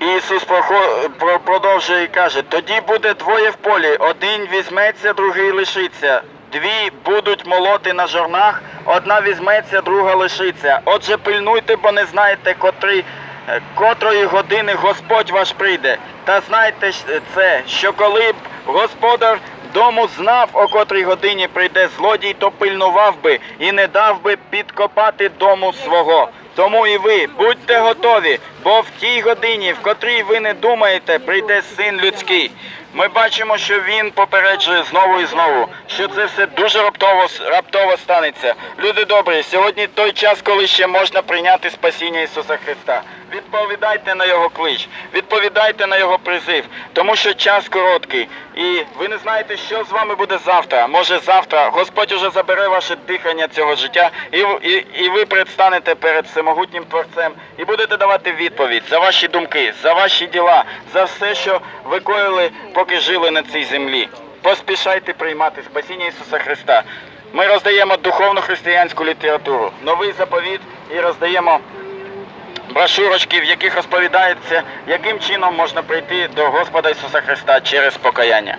Ісус продовжує і каже, тоді буде двоє в полі, один візьметься, другий лишиться. Дві будуть молоти на жорнах, одна візьметься, друга лишиться. Отже, пильнуйте, бо не знаєте, котрий, е, котрої години Господь ваш прийде. Та знайте це, що коли б господар дому знав, о котрій годині прийде злодій, то пильнував би і не дав би підкопати дому свого. Тому і ви будьте готові, бо в тій годині, в котрій ви не думаєте, прийде син людський. Ми бачимо, що він попереджує знову і знову, що це все дуже раптово раптово станеться. Люди добрі, сьогодні той час, коли ще можна прийняти спасіння Ісуса Христа. Відповідайте на його клич, відповідайте на його призив, тому що час короткий, і ви не знаєте, що з вами буде завтра. Може завтра Господь уже забере ваше дихання цього життя, і, і, і ви предстанете перед всемогутнім Творцем і будете давати відповідь за ваші думки, за ваші діла, за все, що ви коїли, поки жили на цій землі. Поспішайте приймати спасіння Ісуса Христа. Ми роздаємо духовну християнську літературу, новий заповіт і роздаємо брошурочки, в яких розповідається, яким чином можна прийти до Господа Ісуса Христа через покаяння.